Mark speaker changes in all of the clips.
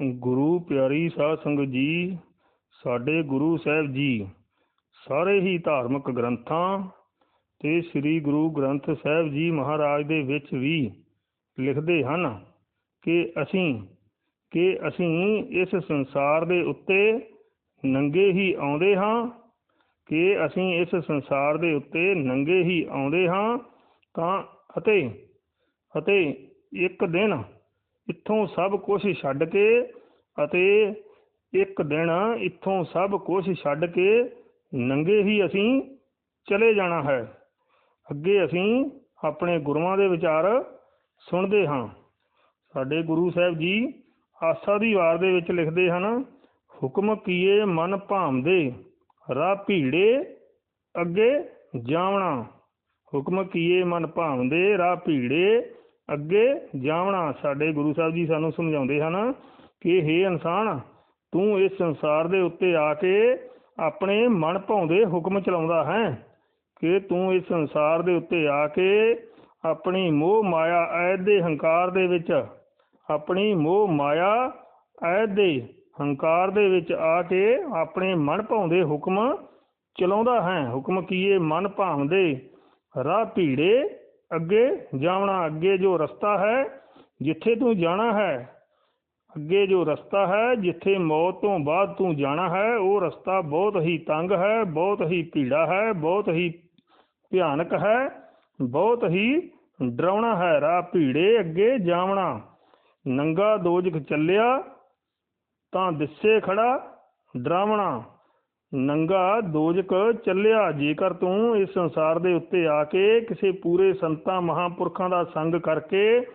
Speaker 1: ਗੁਰੂ ਪਿਆਰੀ ਸਾਧ ਸੰਗਤ ਜੀ, ਸਾਡੇ ਗੁਰੂ ਸਾਹਿਬ ਜੀ, ਸਾਰੇ ਹੀ ਧਾਰਮਿਕ ਗ੍ਰੰਥਾਂ ਤੇ ਸ੍ਰੀ ਗੁਰੂ ਗ੍ਰੰਥ ਸਾਹਿਬ ਜੀ ਮਹਾਰਾਜ ਦੇ ਵਿੱਚ ਵੀ ਲਿਖਦੇ ਹਨ ਕਿ ਅਸੀਂ ਕਿ ਅਸੀਂ ਇਸ ਸੰਸਾਰ ਦੇ ਉੱਤੇ ਨੰਗੇ ਹੀ ਆਉਂਦੇ ਹਾਂ, ਕਿ ਅਸੀਂ ਇਸ ਸੰਸਾਰ ਦੇ ਉੱਤੇ ਨੰਗੇ ਹੀ ਆਉਂਦੇ ਹਾਂ ਤਾਂ, ਅਤੇ ਅਤੇ ਇੱਕ ਦਿਨ ਇੱਥੋਂ ਸਭ ਕੁਝ ਛੱਡ ਕੇ ਅਤੇ ਇੱਕ ਦਿਨ ਇੱਥੋਂ ਸਭ ਕੁਝ ਛੱਡ ਕੇ ਨੰਗੇ ਹੀ ਅਸੀਂ ਚਲੇ ਜਾਣਾ ਹੈ। ਅੱਗੇ ਅਸੀਂ ਆਪਣੇ ਗੁਰੂਆਂ ਦੇ ਵਿਚਾਰ ਸੁਣਦੇ ਹਾਂ। ਸਾਡੇ ਗੁਰੂ ਸਾਹਿਬ ਜੀ ਆਸਾ ਦੀ ਵਾਰ ਦੇ ਵਿੱਚ ਲਿਖਦੇ ਹਨ, ਹੁਕਮ ਕੀਏ ਮਨ ਭਾਮਦੇ, ਰਾਹ ਭੀੜੇ ਅੱਗੇ ਜਾਵਣਾ। ਹੁਕਮ ਕੀਏ ਮਨ ਭਾਵਦੇ ਰਾਹ ਭੀੜੇ ਅੱਗੇ ਜਾਵਣਾ। ਸਾਡੇ ਗੁਰੂ ਸਾਹਿਬ ਜੀ ਸਾਨੂੰ ਸਮਝਾਉਂਦੇ ਹਨ ਕਿ हे ਇਨਸਾਨ, ਤੂੰ ਇਸ ਸੰਸਾਰ ਦੇ ਉੱਤੇ ਆ ਕੇ ਆਪਣੇ ਮਨ ਭਾਉਂਦੇ ਹੁਕਮ ਚਲਾਉਂਦਾ ਹੈ ਕਿ ਤੂੰ ਇਸ ਸੰਸਾਰ ਦੇ ਉੱਤੇ ਆ ਕੇ ਆਪਣੀ ਮੋਹ ਮਾਇਆ ਐਦ ਦੇ ਹੰਕਾਰ ਦੇ ਵਿੱਚ, ਆਪਣੀ ਮੋਹ ਮਾਇਆ ਐਦ ਦੇ ਹੰਕਾਰ ਦੇ ਵਿੱਚ ਆ ਕੇ ਆਪਣੇ ਮਨ ਭਾਉਂਦੇ ਹੁਕਮ ਚਲਾਉਂਦਾ ਹੈ। ਹੁਕਮ ਕੀਏ ਮਨ ਭਾਉਂਦੇ ਰਾਹ ਭੀੜੇ ਅੱਗੇ ਜਾਵਣਾ, ਅੱਗੇ ਜੋ ਰਸਤਾ ਹੈ, ਜਿੱਥੇ ਤੂੰ ਜਾਣਾ ਹੈ, ਅੱਗੇ ਜੋ ਰਸਤਾ ਹੈ, ਜਿੱਥੇ ਮੌਤ ਤੋਂ ਬਾਅਦ ਤੂੰ ਜਾਣਾ ਹੈ, ਉਹ ਰਸਤਾ ਬਹੁਤ ਹੀ ਤੰਗ ਹੈ, ਬਹੁਤ ਹੀ ਭੀੜਾ ਹੈ, ਬਹੁਤ ਹੀ ਭਿਆਨਕ ਹੈ, ਬਹੁਤ ਹੀ ਡਰਾਉਣਾ ਹੈ। ਰਾਹ ਭੀੜੇ ਅੱਗੇ ਜਾਵਣਾ। ਨੰਗਾ ਦੋਜਖ ਚੱਲਿਆ, ਤਾਂ ਦਿਸੇ ਖੜਾ, ਡਰਾਵਣਾ। ਨੰਗਾ ਦੋਜਕ ਚੱਲਿਆ, ਜੇਕਰ ਤੂੰ ਇਸ ਸੰਸਾਰ ਦੇ ਉੱਤੇ ਆ ਕੇ ਕਿਸੇ ਪੂਰੇ ਸੰਤਾਂ, ਮਹਾਪੁਰਖਾਂ ਦਾ ਸੰਗ ਕਰਕੇ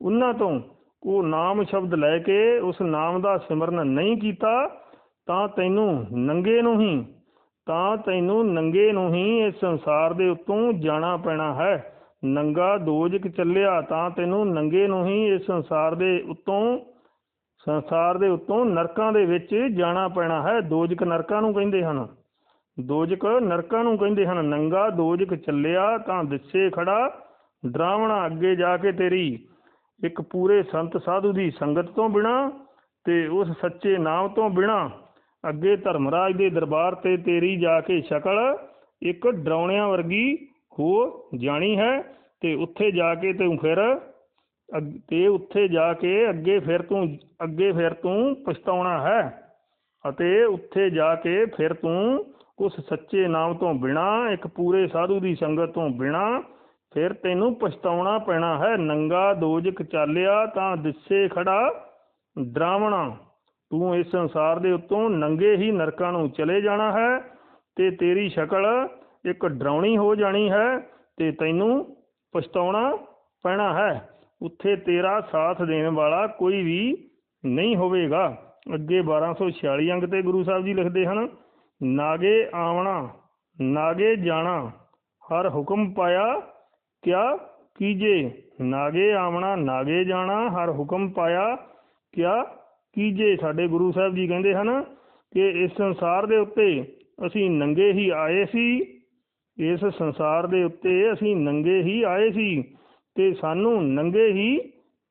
Speaker 1: ਉਹਨਾਂ ਤੋਂ ਉਹ ਨਾਮ ਸ਼ਬਦ ਲੈ ਕੇ ਉਸ ਨਾਮ ਦਾ ਸਿਮਰਨ ਨਹੀਂ ਕੀਤਾ, ਤਾਂ ਤੈਨੂੰ ਨੰਗੇ ਨੂੰ ਹੀ, ਤਾਂ ਤੈਨੂੰ ਨੰਗੇ ਨੂੰ ਹੀ ਇਸ ਸੰਸਾਰ ਦੇ ਉੱਤੋਂ ਜਾਣਾ ਪੈਣਾ ਹੈ। ਨੰਗਾ ਦੋਜਕ ਚੱਲਿਆ, ਤਾਂ ਤੈਨੂੰ ਨੰਗੇ ਨੂੰ ਹੀ ਇਸ ਸੰਸਾਰ ਦੇ ਉੱਤੋਂ ਸੰਸਾਰ ਦੇ ਉੱਤੋਂ ਨਰਕਾਂ ਦੇ ਵਿੱਚ ਜਾਣਾ ਪੈਣਾ ਹੈ। ਦੋਜਕ ਨਰਕਾਂ ਨੂੰ ਕਹਿੰਦੇ ਹਨ। ਦੋਜਕ ਨਰਕਾਂ ਨੂੰ ਕਹਿੰਦੇ ਹਨ, ਨੰਗਾ ਦੋਜਕ ਚੱਲਿਆ ਤਾਂ ਦਿਸੇ ਖੜਾ, ਡਰਾਵਣਾ ਅੱਗੇ ਜਾ ਕੇ ਤੇਰੀ। ਇੱਕ ਪੂਰੇ ਸੰਤ ਸਾਧੂ ਦੀ ਸੰਗਤ ਤੋਂ ਬਿਨਾ ਤੇ ਉਸ ਸੱਚੇ ਨਾਮ ਤੋਂ ਬਿਨਾ ਅੱਗੇ ਧਰਮਰਾਜ ਦੇ ਦਰਬਾਰ ਤੇ ਤੇਰੀ ਜਾ ਕੇ ਸ਼ਕਲ ਇੱਕ ਡਰਾਉਣਿਆਂ ਵਰਗੀ ਹੋ ਜਾਣੀ ਹੈ ਤੇ ਉੱਥੇ ਜਾ ਕੇ ਤੂੰ ਫਿਰ ਤੇ ਉੱਥੇ ਜਾ ਕੇ ਅੱਗੇ ਫਿਰ ਤੂੰ, ਅੱਗੇ ਫਿਰ ਤੂੰ ਪਛਤਾਉਣਾ ਹੈ। ਅਤੇ ਉੱਥੇ ਜਾ ਕੇ ਫਿਰ ਤੂੰ ਉਸ ਸੱਚੇ ਨਾਮ ਤੋਂ ਬਿਨਾ, ਇੱਕ ਪੂਰੇ ਸਾਧੂ ਦੀ ਸੰਗਤ ਤੋਂ ਬਿਨਾ, ਫਿਰ ਤੈਨੂੰ ਪਛਤਾਉਣਾ ਪੈਣਾ ਹੈ। ਨੰਗਾ ਦੋਜਕ ਚਾਲਿਆ ਤਾਂ ਦਿਸੇ ਖੜਾ ਡਰਾਵਣਾ ਤੂੰ ਇਸ ਸੰਸਾਰ ਦੇ ਉੱਤੋਂ ਨੰਗੇ ਹੀ ਨਰਕਾਂ ਨੂੰ ਚਲੇ ਜਾਣਾ ਹੈ ਤੇ ਤੇਰੀ ਸ਼ਕਲ ਇੱਕ ਡਰਾਉਣੀ ਹੋ ਜਾਣੀ ਹੈ ਤੇ ਤੈਨੂੰ ਪਛਤਾਉਣਾ ਪੈਣਾ ਹੈ। ਉੱਥੇ ਤੇਰਾ ਸਾਥ ਦੇਣ ਵਾਲਾ ਕੋਈ ਵੀ ਨਹੀਂ ਹੋਵੇਗਾ। ਅੱਗੇ 1246 ਅੰਗ ਤੇ ਗੁਰੂ ਸਾਹਿਬ ਜੀ ਲਿਖਦੇ ਹਨ, ਨਾਗੇ ਆਵਣਾ, ਨਾਗੇ ਜਾਣਾ, ਹਰ ਹੁਕਮ ਪਾਇਆ ਕਿਆ ਕੀਜੇ? ਨਾਗੇ ਆਵਣਾ, ਨਾਗੇ ਜਾਣਾ, ਹਰ ਹੁਕਮ ਪਾਇਆ ਕਿਆ ਕੀਜੇ? ਸਾਡੇ ਗੁਰੂ ਸਾਹਿਬ ਜੀ ਕਹਿੰਦੇ ਹਨ ਕਿ ਇਸ ਸੰਸਾਰ ਦੇ ਉੱਤੇ ਅਸੀਂ ਨੰਗੇ ਹੀ ਆਏ ਸੀ, ਇਸ ਸੰਸਾਰ ਦੇ ਉੱਤੇ ਅਸੀਂ ਨੰਗੇ ਹੀ ਆਏ ਸੀ। ਤੇ ਸਾਨੂੰ ਨੰਗੇ ਹੀ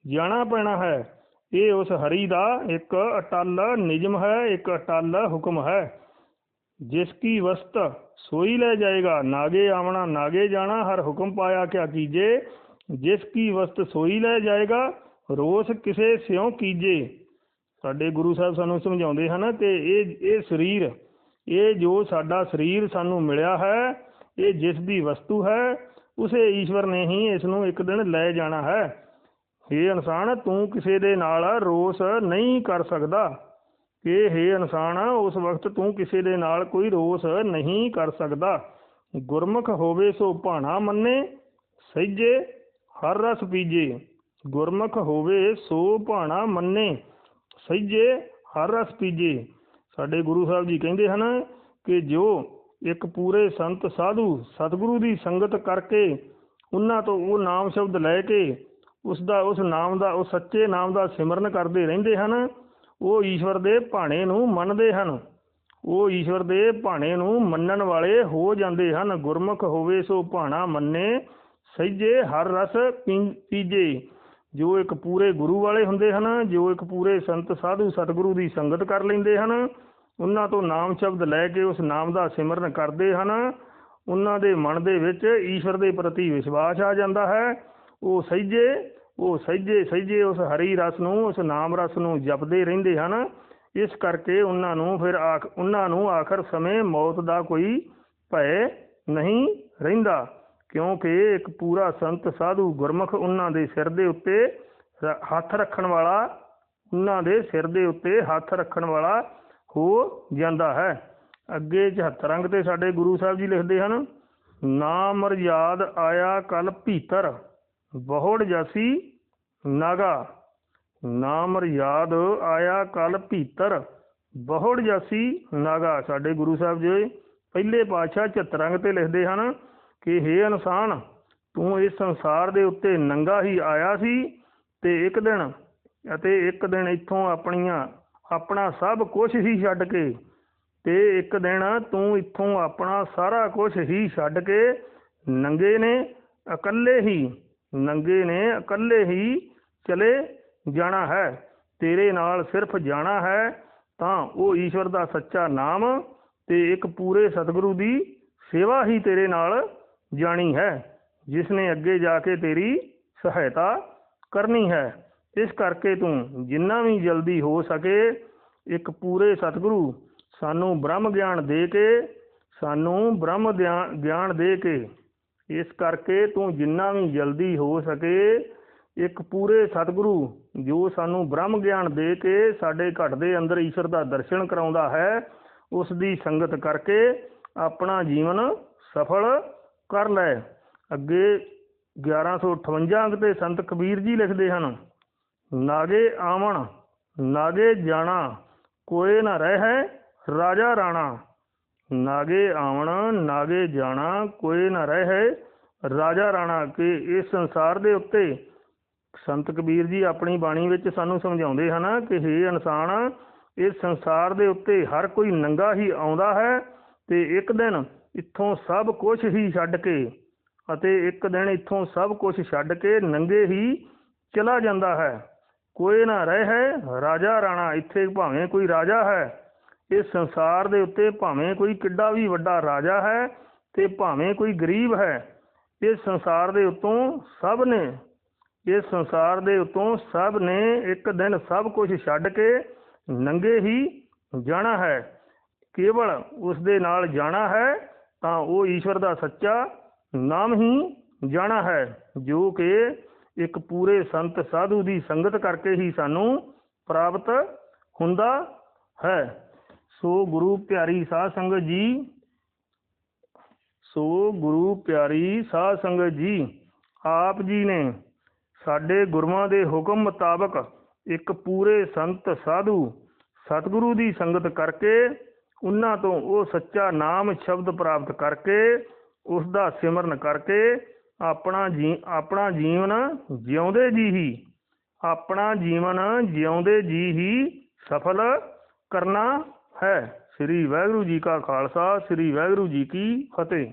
Speaker 1: ਜਾਣਾ ਪੈਣਾ ਹੈ। ਇਹ ਉਸ ਹਰੀ ਦਾ ਇੱਕ ਅਟਲ ਨਿਯਮ ਹੈ, ਇੱਕ ਅਟਲ ਹੁਕਮ ਹੈ। ਜਿਸ ਕੀ ਵਸਤ ਸੋਈ ਲੈ ਜਾਏਗਾ, ਨਾਗੇ ਆਵਣਾ, ਨਾਗੇ ਜਾਣਾ, ਹਰ ਹੁਕਮ ਪਾਇਆ ਕਿਆ ਕੀਜੇ। ਜਿਸ ਕੀ ਵਸਤ ਸੋਈ ਲੈ ਜਾਏਗਾ, ਰੋਸ ਕਿਸੇ ਸਿਉ ਕੀਜੇ। ਸਾਡੇ ਗੁਰੂ ਸਾਹਿਬ ਸਾਨੂੰ ਸਮਝਾਉਂਦੇ ਹਨ ਕਿ ਇਹ ਇਹ ਸਰੀਰ, ਇਹ ਜੋ ਸਾਡਾ ਸਰੀਰ ਸਾਨੂੰ ਮਿਲਿਆ ਹੈ, ਇਹ ਜਿਸ ਦੀ ਵਸਤੂ ਹੈ ਉਸੇ ਈਸ਼ਵਰ ਨੇ ਹੀ ਇਸ ਨੂੰ ਇੱਕ ਦਿਨ ਲੈ ਜਾਣਾ ਹੈ। ਇਹ ਇਨਸਾਨ, ਤੂੰ ਕਿਸੇ ਦੇ ਨਾਲ ਰੋਸ ਨਹੀਂ ਕਰ ਸਕਦਾ। ਕਿ हे ਇਨਸਾਨ, ਉਸ ਵਕਤ ਤੂੰ ਕਿਸੇ ਦੇ ਨਾਲ ਕੋਈ ਰੋਸ ਨਹੀਂ ਕਰ ਸਕਦਾ। ਗੁਰਮੁਖ ਹੋਵੇ ਸੋ ਭਾਣਾ ਮੰਨੇ, ਸਹਿਜੇ ਹਰ ਰਸ ਪੀਜੇ। ਗੁਰਮੁਖ ਹੋਵੇ ਸੋ ਭਾਣਾ ਮੰਨੇ, ਸਹਿਜੇ ਹਰ ਰਸ ਪੀਜੇ। ਸਾਡੇ ਗੁਰੂ ਸਾਹਿਬ ਜੀ ਕਹਿੰਦੇ ਹਨ ਕਿ ਜੋ ਇੱਕ ਪੂਰੇ ਸੰਤ ਸਾਧੂ ਸਤਿਗੁਰੂ ਦੀ ਸੰਗਤ ਕਰਕੇ ਉਹਨਾਂ ਤੋਂ ਉਹ ਨਾਮ ਸ਼ਬਦ ਲੈ ਕੇ ਉਸ ਦਾ ਉਸ ਨਾਮ ਦਾ ਉਹ ਸੱਚੇ ਨਾਮ ਦਾ ਸਿਮਰਨ ਕਰਦੇ ਰਹਿੰਦੇ ਹਨ। ਉਹ ਈਸ਼ਵਰ ਦੇ ਭਾਣੇ ਨੂੰ ਮੰਨਦੇ ਹਨ। ਉਹ ਈਸ਼ਵਰ ਦੇ ਭਾਣੇ ਨੂੰ ਮੰਨਣ ਵਾਲੇ ਹੋ ਜਾਂਦੇ ਹਨ। ਗੁਰਮੁਖ ਹੋਵੇ ਸੋ ਭਾਣਾ ਮੰਨੇ, ਸਹਿਜੇ ਹਰ ਰਸ ਪੀਜੇ। ਜੋ ਇੱਕ ਪੂਰੇ ਗੁਰੂ ਵਾਲੇ ਹੁੰਦੇ ਹਨ, ਜੋ ਇੱਕ ਪੂਰੇ ਸੰਤ ਸਾਧੂ ਸਤਿਗੁਰੂ ਦੀ ਸੰਗਤ ਕਰ ਲੈਂਦੇ ਹਨ। ਉਹਨਾਂ ਤੋਂ ਨਾਮ ਸ਼ਬਦ ਲੈ ਕੇ ਉਸ ਨਾਮ ਦਾ ਸਿਮਰਨ ਕਰਦੇ ਹਨ। ਉਹਨਾਂ ਦੇ ਮਨ ਦੇ ਵਿੱਚ ਈਸ਼ਵਰ ਦੇ ਪ੍ਰਤੀ ਵਿਸ਼ਵਾਸ ਆ ਜਾਂਦਾ ਹੈ। ਉਹ ਸਹਿਜੇ ਉਹ ਸਹਿਜੇ ਸਹਿਜੇ ਉਸ ਹਰੀ ਰਸ ਨੂੰ, ਉਸ ਨਾਮ ਰਸ ਨੂੰ ਜਪਦੇ ਰਹਿੰਦੇ ਹਨ। ਇਸ ਕਰਕੇ ਉਹਨਾਂ ਨੂੰ ਫਿਰ ਆਖ, ਉਹਨਾਂ ਨੂੰ ਆਖਰ ਸਮੇਂ ਮੌਤ ਦਾ ਕੋਈ ਭੈ ਨਹੀਂ ਰਹਿੰਦਾ, ਕਿਉਂਕਿ ਇੱਕ ਪੂਰਾ ਸੰਤ ਸਾਧੂ ਗੁਰਮੁਖ ਉਹਨਾਂ ਦੇ ਸਿਰ ਦੇ ਉੱਤੇ ਹੱਥ ਰੱਖਣ ਵਾਲਾ, ਉਹਨਾਂ ਦੇ ਸਿਰ ਦੇ ਉੱਤੇ ਹੱਥ ਰੱਖਣ ਵਾਲਾ ਹੋ ਜਾਂਦਾ ਹੈ। ਅੱਗੇ 74 ਅੰਗ ਤੇ ਸਾਡੇ ਗੁਰੂ ਸਾਹਿਬ ਜੀ ਲਿਖਦੇ ਹਨ, ਨਾਮ ਮਰਯਾਦ ਆਇਆ ਕਲ ਭੀਤਰ, ਬਹੁੜ ਜਾਸੀ ਨਾਗਾ। ਨਾਮ ਮਰਯਾਦ ਆਇਆ ਕਲ ਭੀਤਰ, ਬਹੁੜ ਜਾਸੀ ਨਾਗਾ। ਸਾਡੇ ਗੁਰੂ ਸਾਹਿਬ ਜੀ ਪਹਿਲੇ ਪਾਤਸ਼ਾਹ 74 ਅੰਗ ਤੇ ਲਿਖਦੇ ਹਨ ਕਿ, ਹੇ ਇਨਸਾਨ, ਤੂੰ ਇਸ ਸੰਸਾਰ ਦੇ ਉੱਤੇ ਨੰਗਾ ਹੀ ਆਇਆ ਸੀ ਤੇ ਇੱਕ ਦਿਨ ਅਤੇ ਇੱਕ ਦਿਨ ਇੱਥੋਂ ਆਪਣੀਆਂ ਆਪਣਾ ਸਭ ਕੁਝ ਹੀ ਛੱਡ ਕੇ ਤੇ ਇੱਕ ਦਿਨ ਤੂੰ ਇੱਥੋਂ ਆਪਣਾ ਸਾਰਾ ਕੁਝ ਹੀ ਛੱਡ ਕੇ ਨੰਗੇ ਨੇ, ਇਕੱਲੇ ਹੀ, ਨੰਗੇ ਨੇ, ਇਕੱਲੇ ਹੀ ਚਲੇ ਜਾਣਾ ਹੈ। ਤੇਰੇ ਨਾਲ ਸਿਰਫ ਜਾਣਾ ਹੈ ਤਾਂ ਉਹ ਈਸ਼ਵਰ ਦਾ ਸੱਚਾ ਨਾਮ ਤੇ ਇੱਕ ਪੂਰੇ ਸਤਿਗੁਰੂ ਦੀ ਸੇਵਾ ਹੀ ਤੇਰੇ ਨਾਲ ਜਾਣੀ ਹੈ, ਜਿਸ ਨੇ ਅੱਗੇ ਜਾ ਕੇ ਤੇਰੀ ਸਹਾਇਤਾ ਕਰਨੀ ਹੈ। ਇਸ ਕਰਕੇ ਤੂੰ ਜਿੰਨਾ ਵੀ ਜਲਦੀ ਹੋ ਸਕੇ ਇੱਕ ਪੂਰੇ ਸਤਿਗੁਰੂ ਸਾਨੂੰ ਬ੍ਰਹਮ ਗਿਆਨ ਦੇ ਕੇ, ਸਾਨੂੰ ਬ੍ਰਹਮ ਦਿਆ- ਗਿਆਨ ਦੇ ਕੇ, ਇਸ ਕਰਕੇ ਤੂੰ ਜਿੰਨਾ ਵੀ ਜਲਦੀ ਹੋ ਸਕੇ ਇੱਕ ਪੂਰੇ ਸਤਿਗੁਰੂ ਜੋ ਸਾਨੂੰ ਬ੍ਰਹਮ ਗਿਆਨ ਦੇ ਕੇ ਸਾਡੇ ਘਟ ਦੇ ਅੰਦਰ ਈਸ਼ਵਰ ਦਾ ਦਰਸ਼ਨ ਕਰਾਉਂਦਾ ਹੈ, ਉਸ ਦੀ ਸੰਗਤ ਕਰਕੇ ਆਪਣਾ ਜੀਵਨ ਸਫਲ ਕਰ ਲੈ। ਅੱਗੇ 1158 ਅੰਕ ਤੇ ਸੰਤ ਕਬੀਰ ਜੀ ਲਿਖਦੇ ਹਨ ਨਾਗੇ ਆਵਣ ਨਾਗੇ ਜਾਣਾ, ਕੋਏ ਨਾ ਰਹਿ ਰਾਜਾ ਰਾਣਾ। ਨਾਗੇ ਆਵਣ ਨਾਗੇ ਜਾਣਾ, ਕੋਏ ਨਾ ਰਹਿ ਰਾਜਾ ਰਾਣਾ ਕਿ ਇਸ ਸੰਸਾਰ ਦੇ ਉੱਤੇ ਸੰਤ ਕਬੀਰ ਜੀ ਆਪਣੀ ਬਾਣੀ ਵਿੱਚ ਸਾਨੂੰ ਸਮਝਾਉਂਦੇ ਹਨ ਕਿ हे ਇਨਸਾਨ, ਇਸ ਸੰਸਾਰ ਦੇ ਉੱਤੇ ਹਰ ਕੋਈ ਨੰਗਾ ਹੀ ਆਉਂਦਾ ਹੈ ਤੇ ਇੱਕ ਦਿਨ ਇੱਥੋਂ ਸਭ ਕੁਝ ਹੀ ਛੱਡ ਕੇ ਅਤੇ ਇੱਕ ਦਿਨ ਇੱਥੋਂ ਸਭ ਕੁਝ ਛੱਡ ਕੇ ਨੰਗੇ ਹੀ ਚਲਾ ਜਾਂਦਾ ਹੈ। ਕੋਈ ਨਾ ਰਹੇ ਰਾਜਾ ਰਾਣਾ, ਇੱਥੇ ਭਾਵੇਂ ਕੋਈ ਰਾਜਾ ਹੈ। ਇਸ ਸੰਸਾਰ ਦੇ ਉੱਤੇ ਭਾਵੇਂ ਕੋਈ ਕਿੱਡਾ ਵੀ ਵੱਡਾ ਰਾਜਾ ਹੈ ਤੇ ਭਾਵੇਂ ਕੋਈ ਗਰੀਬ ਹੈ, ਇਸ ਸੰਸਾਰ ਦੇ ਉੱਤੋਂ ਸਭ ਨੇ, ਇਸ ਸੰਸਾਰ ਦੇ ਉੱਤੋਂ ਸਭ ਨੇ ਇੱਕ ਦਿਨ ਸਭ ਕੁਝ ਛੱਡ ਕੇ ਨੰਗੇ ਹੀ ਜਾਣਾ ਹੈ। ਕੇਵਲ ਉਸ ਦੇ ਨਾਲ ਜਾਣਾ ਹੈ ਤਾਂ ਉਹ ਈਸ਼ਵਰ ਦਾ ਸੱਚਾ ਨਾਮ ਹੀ ਜਾਣਾ ਹੈ, ਜੋ ਕਿ ਇੱਕ ਪੂਰੇ ਸੰਤ ਸਾਧੂ ਦੀ ਸੰਗਤ ਕਰਕੇ ਹੀ ਸਾਨੂੰ ਪ੍ਰਾਪਤ ਹੁੰਦਾ ਹੈ। ਸੋ ਗੁਰੂ ਪਿਆਰੀ ਸਾਧ ਸੰਗਤ ਜੀ, ਸੋ ਗੁਰੂ ਪਿਆਰੀ ਸਾਧ ਸੰਗਤ ਜੀ, ਆਪ ਜੀ ਨੇ ਸਾਡੇ ਗੁਰੂਆਂ ਦੇ ਹੁਕਮ ਮੁਤਾਬਕ ਇੱਕ ਪੂਰੇ ਸੰਤ ਸਾਧੂ ਸਤਿਗੁਰੂ ਦੀ ਸੰਗਤ ਕਰਕੇ ਉਹਨਾਂ ਤੋਂ ਉਹ ਸੱਚਾ ਨਾਮ ਸ਼ਬਦ ਪ੍ਰਾਪਤ ਕਰਕੇ ਉਸ ਦਾ ਸਿਮਰਨ ਕਰਕੇ ਆਪਣਾ ਜੀ, ਆਪਣਾ ਜੀਵਨ ਜਿਉਂਦੇ ਜੀ ਹੀ, ਆਪਣਾ ਜੀਵਨ ਜਿਉਂਦੇ ਜੀ ਹੀ ਸਫਲ ਕਰਨਾ ਹੈ। ਸ੍ਰੀ ਵਾਹਿਗੁਰੂ ਜੀ ਕਾ ਖਾਲਸਾ, ਸ੍ਰੀ ਵਾਹਿਗੁਰੂ ਜੀ ਕੀ ਫਤਿਹ।